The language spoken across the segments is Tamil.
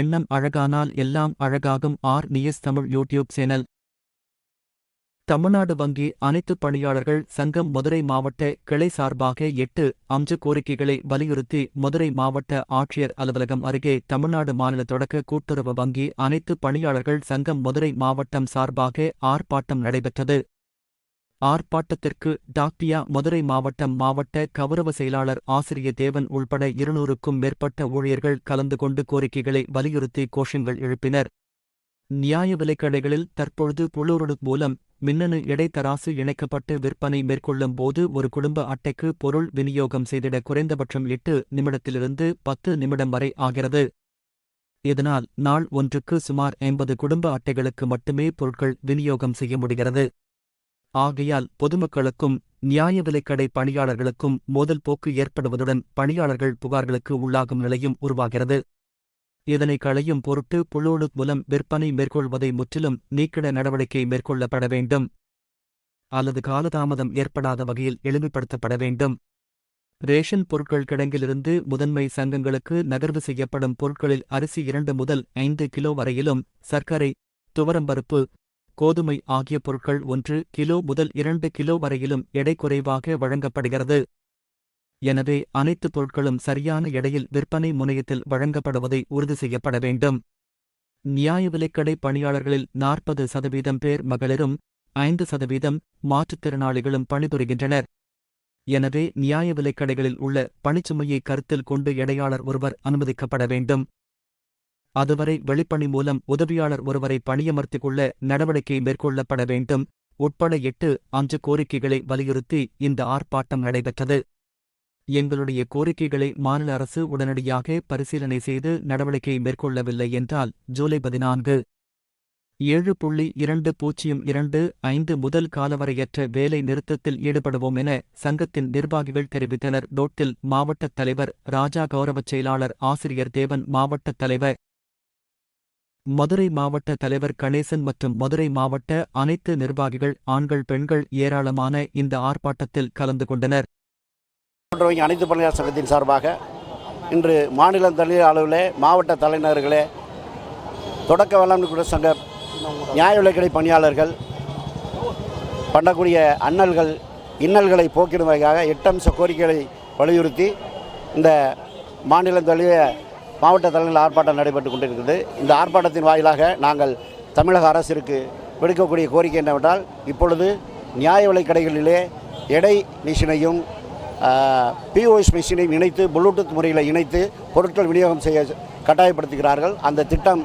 எண்ணம் அழகானால் எல்லாம் அழகாகும். R. News Tamil YouTube channel. Tamil Nadu வங்கி அனைத்து பணியாளர்கள் சங்கம் மதுரை மாவட்ட கிளை சார்பாக எட்டு அம்ச கோரிக்கைகளை வலியுறுத்தி மதுரை மாவட்ட ஆட்சியர் அலுவலகம் அருகே தமிழ்நாடு மாநில தொடக்க கூட்டுறவு வங்கி அனைத்து பணியாளர்கள் சங்கம் மதுரை மாவட்டம் சார்பாக ஆர்ப்பாட்டம் நடைபெற்றது. ஆர்ப்பாட்டத்திற்கு டாக்டியா மதுரை மாவட்டம் மாவட்ட கௌரவ செயலாளர் ஆசிரிய தேவன் உள்பட இருநூறுக்கும் மேற்பட்ட ஊழியர்கள் கலந்து கொண்டு கோரிக்கைகளை வலியுறுத்தி கோஷங்கள் எழுப்பினர். நியாய விலைக்கடைகளில் தற்பொழுது புளூரடு மூலம் மின்னணு இடைத்தராசு இணைக்கப்பட்டு விற்பனை மேற்கொள்ளும் போது ஒரு குடும்ப அட்டைக்கு பொருள் விநியோகம் செய்திட குறைந்தபட்சம் எட்டு நிமிடத்திலிருந்து பத்து நிமிடம் வரை ஆகிறது. இதனால் நாள் ஒன்றுக்கு சுமார் ஐம்பது குடும்ப அட்டைகளுக்கு மட்டுமே பொருட்கள் விநியோகம் செய்ய முடிகிறது. ஆகையால் பொதுமக்களுக்கும் நியாய விலைக்கடை பணியாளர்களுக்கும் மோதல் போக்கு ஏற்படுவதுடன் பணியாளர்கள் புகார்களுக்கு உள்ளாகும் நிலையும் உருவாகிறது. இதனை களையும் பொருட்டு புள்ளோடு மூலம் விற்பனை மேற்கொள்வதை முற்றிலும் நீக்கிட நடவடிக்கை மேற்கொள்ளப்பட வேண்டும். அல்லது காலதாமதம் ஏற்படாத வகையில் எளிமைப்படுத்தப்பட வேண்டும். ரேஷன் பொருட்கள் கிடங்கிலிருந்து முதன்மை சங்கங்களுக்கு நகர்வு செய்யப்படும் பொருட்களில் அரிசி இரண்டு முதல் ஐந்து கிலோ வரையிலும் சர்க்கரை துவரம்பருப்பு கோதுமை ஆகிய பொருட்கள் ஒன்று கிலோ முதல் இரண்டு கிலோ வரையிலும் எடை குறைவாக வழங்கப்படுகிறது. எனவே அனைத்து பொருட்களும் சரியான எடையில் விற்பனை முனையத்தில் வழங்கப்படுவதை உறுதி செய்யப்பட வேண்டும். நியாய விலைக்கடை பணியாளர்களில் நாற்பது சதவீதம் பேர் மகளிரும் ஐந்து சதவீதம் மாற்றுத்திறனாளிகளும் பணிபுரிகின்றனர். எனவே நியாய விலைக்கடைகளில் உள்ள பணிச்சுமையை கருத்தில் கொண்டு எடையாளர் ஒருவர் அனுமதிக்கப்பட வேண்டும். அதுவரை வெளிப்பணி மூலம் உதவியாளர் ஒருவரை பணியமர்த்திக் கொள்ள நடவடிக்கை மேற்கொள்ளப்பட வேண்டும். உட்பட எட்டு அஞ்சு கோரிக்கைகளை வலியுறுத்தி இந்த ஆர்ப்பாட்டம் நடைபெற்றது. எங்களுடைய கோரிக்கைகளை மாநில அரசு உடனடியாக பரிசீலனை செய்து நடவடிக்கை மேற்கொள்ளவில்லை என்றால் ஜூலை பதினான்கு. ஏழு புள்ளி இரண்டு பூஜ்ஜியம் இரண்டு ஐந்து முதல் காலவரையற்ற வேலை நிறுத்தத்தில் ஈடுபடுவோம் என சங்கத்தின் நிர்வாகிகள் தெரிவித்தனர். டோட்டில் மாவட்டத் தலைவர் ராஜா கௌரவச் செயலாளர் ஆசிரியர் தேவன் மாவட்டத் தலைவர் மதுரை மாவட்ட தலைவர் கணேசன் மற்றும் மதுரை மாவட்ட அனைத்து நிர்வாகிகள் ஆண்கள் பெண்கள் ஏராளமான இந்த ஆர்ப்பாட்டத்தில் கலந்து கொண்டனர். போன்றவங்க அனைத்து பணியாளர் சங்கத்தின் சார்பாக இன்று மாநில தனியார் அளவிலே மாவட்ட தலைநகர்களே தொடக்க வேளாண்மை கூட சங்க நியாய விலைக்கடை பணியாளர்கள் பண்ணக்கூடிய அண்ணல்கள் இன்னல்களை போக்கிடும் வகையாக எட்டம்ச கோரிக்கைகளை வலியுறுத்தி இந்த மாநில தழுவிய மாவட்ட தலைநகர் ஆர்ப்பாட்டம் நடைபெற்று கொண்டிருக்கிறது. இந்த ஆர்ப்பாட்டத்தின் வாயிலாக நாங்கள் தமிழக அரசிற்கு விடுக்கக்கூடிய கோரிக்கை என்னவென்றால் இப்பொழுது நியாய விலை கடைகளிலே எடை மிஷினையும் பிஓஎஸ் மிஷினையும் இணைத்து ப்ளூடூத் முறையில் இணைத்து பொருட்கள் விநியோகம் செய்ய கட்டாயப்படுத்துகிறார்கள். அந்த திட்டம்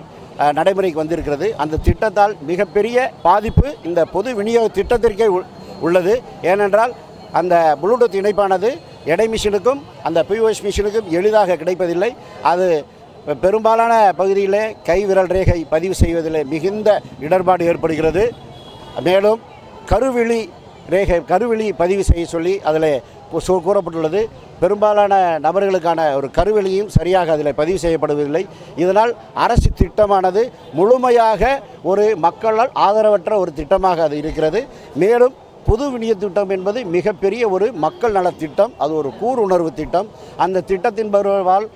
நடைமுறைக்கு வந்திருக்கிறது. அந்த திட்டத்தால் மிகப்பெரிய பாதிப்பு இந்த பொது விநியோக திட்டத்திற்கே உள்ளது. ஏனென்றால் அந்த ப்ளூடூத் இணைப்பானது எடை மிஷினுக்கும் அந்த பிஓஎஸ் மிஷினுக்கும் எளிதாக கிடைப்பதில்லை. அது பெரும்பாலான பகுதியிலே கை விரல் ரேகை பதிவு செய்வதில் மிகுந்த இடர்பாடு ஏற்படுகிறது. மேலும் கருவிழி ரேகை கருவிழி பதிவு செய்ய சொல்லி அதில் கூறப்பட்டுள்ளது. பெரும்பாலான நபர்களுக்கான ஒரு கருவெளியும் சரியாக அதில் பதிவு செய்யப்படுவதில்லை. இதனால் அரசு திட்டமானது முழுமையாக ஒரு மக்களால் ஆதரவற்ற ஒரு திட்டமாக அது இருக்கிறது. மேலும் பொது விநியோக திட்டம் என்பது மிகப்பெரிய ஒரு மக்கள் நலத்திட்டம் அது ஒரு கூருணர்வு திட்டம். அந்த திட்டத்தின் பருவால்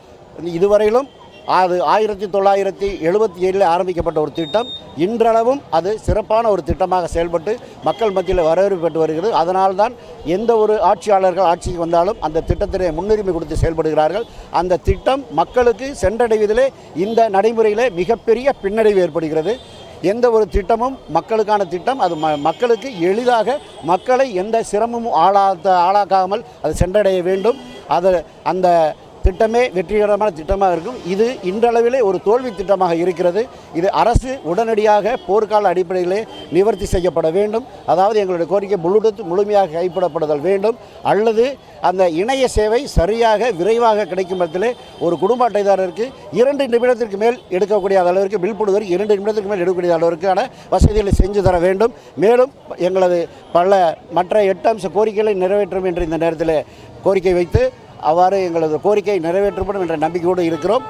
இதுவரையிலும் அது ஆயிரத்தி தொள்ளாயிரத்தி எழுபத்தி ஏழில் ஆரம்பிக்கப்பட்ட ஒரு திட்டம். இன்றளவும் அது சிறப்பான ஒரு திட்டமாக செயல்பட்டு மக்கள் மத்தியில் வரவேற்பு பெற்று வருகிறது. அதனால்தான் எந்த ஒரு ஆட்சியாளர்கள் ஆட்சிக்கு வந்தாலும் அந்த திட்டத்திலே முன்னுரிமை கொடுத்து செயல்படுகிறார்கள். அந்த திட்டம் மக்களுக்கு சென்றடைவதிலே இந்த நடைமுறையிலே மிகப்பெரிய பின்னடைவு ஏற்படுகிறது. எந்த ஒரு திட்டமும் மக்களுக்கான திட்டம். அது ம மக்களுக்கு எளிதாக மக்களை எந்த சிரமமும் ஆளாத ஆளாக்காமல் அது சென்றடைய வேண்டும். அது அந்த திட்டமே வெற்றிகரமான திட்டமாக இருக்கும். இது இன்றளவிலே ஒரு தோல்வி திட்டமாக இருக்கிறது. இது அரசு உடனடியாக போர்க்கால அடிப்படையிலே நிவர்த்தி செய்யப்பட வேண்டும். அதாவது எங்களுடைய கோரிக்கை ப்ளூடூத் முழுமையாக கைப்படப்படுதல் வேண்டும். அல்லது அந்த இணைய சேவை சரியாக விரைவாக கிடைக்கும் பட்சத்திலே ஒரு குடும்ப அட்டைதாரருக்கு இரண்டு நிமிடத்திற்கு மேல் எடுக்கக்கூடிய அளவிற்கு பில் போடுவதற்கு இரண்டு நிமிடத்திற்கு மேல் எடுக்கக்கூடிய அளவிற்கான வசதிகளை செஞ்சு தர வேண்டும். மேலும் எங்களது பல மற்ற எட்டு அம்ச கோரிக்கைகளை நிறைவேற்றும் என்று இந்த நேரத்தில் கோரிக்கை வைத்து அவ்வாறு எங்களது கோரிக்கை நிறைவேற்றப்படும் என்ற நம்பிக்கையோடு இருக்கிறோம்.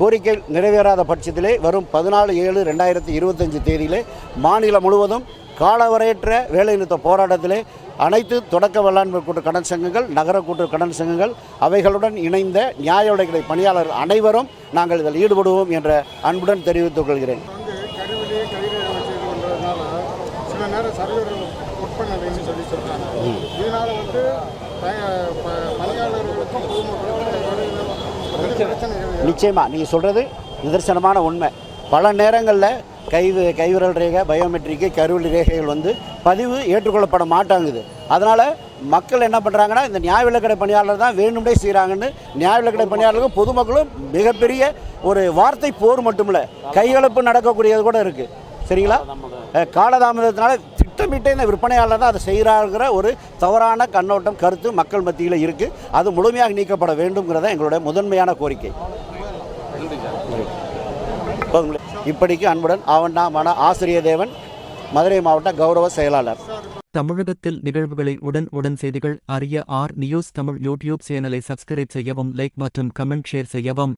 கோரிக்கை நிறைவேறாத பட்சத்திலே வரும் பதினாலு ஏழு ரெண்டாயிரத்தி இருபத்தஞ்சு தேதியிலே மாநிலம் முழுவதும் காலவரையற்ற வேலைநிறுத்த போராட்டத்திலே அனைத்து தொடக்க வேளாண்மை கூட்டு கடன் சங்கங்கள் நகர கூட்டு கடன் சங்கங்கள் அவைகளுடன் இணைந்த நியாய உடைகளை பணியாளர் அனைவரும் நாங்கள் இதில் ஈடுபடுவோம் என்ற அன்புடன் தெரிவித்துக் கொள்கிறேன். சில நேரம் சர்வர் சொல்லி சொல்கிறாங்க இதனால் வந்து நிச்சயமாக நீங்கள் சொல்கிறது நிதர்சனமான உண்மை. பல நேரங்களில் கை கைவிரல் ரேகை பயோமெட்ரிக்கு கருவில் ரேகைகள் வந்து பதிவு ஏற்றுக்கொள்ளப்பட மாட்டாங்குது. அதனால் மக்கள் என்ன பண்ணுறாங்கன்னா இந்த நியாய விலைக்கடை பணியாளர் தான் வேணும்னே செய்கிறாங்கன்னு நியாய விலைக்கடை பணியாளர்களும் பொதுமக்களும் மிகப்பெரிய ஒரு வார்த்தை போர் மட்டுமில்ல. கையெழுப்பு நடக்கக்கூடியது கூட இருக்குது சரிங்களா? காலதாமதத்தினால திட்டமிட்டு இந்த விற்பனையாளர் தான் அதை செய்கிறாங்கிற ஒரு தவறான கண்ணோட்டம் கருத்து மக்கள் மத்தியில் இருக்குது அது முழுமையாக நீக்கப்பட வேண்டும்ங்கிறத எங்களுடைய முதன்மையான கோரிக்கை. இப்படிக்கு அன்புடன் ஆவண்ணாமான ஆசிரியர் தேவன் மதுரை மாவட்ட கௌரவ செயலாளர். தமிழகத்தில் நிகழ்வுகளை உடன் உடன் செய்திகள் அறிய ஆர் நியூஸ் தமிழ் யூடியூப் சேனலை சப்ஸ்கிரைப் செய்யவும் லைக் மற்றும் கமெண்ட் ஷேர் செய்யவும்.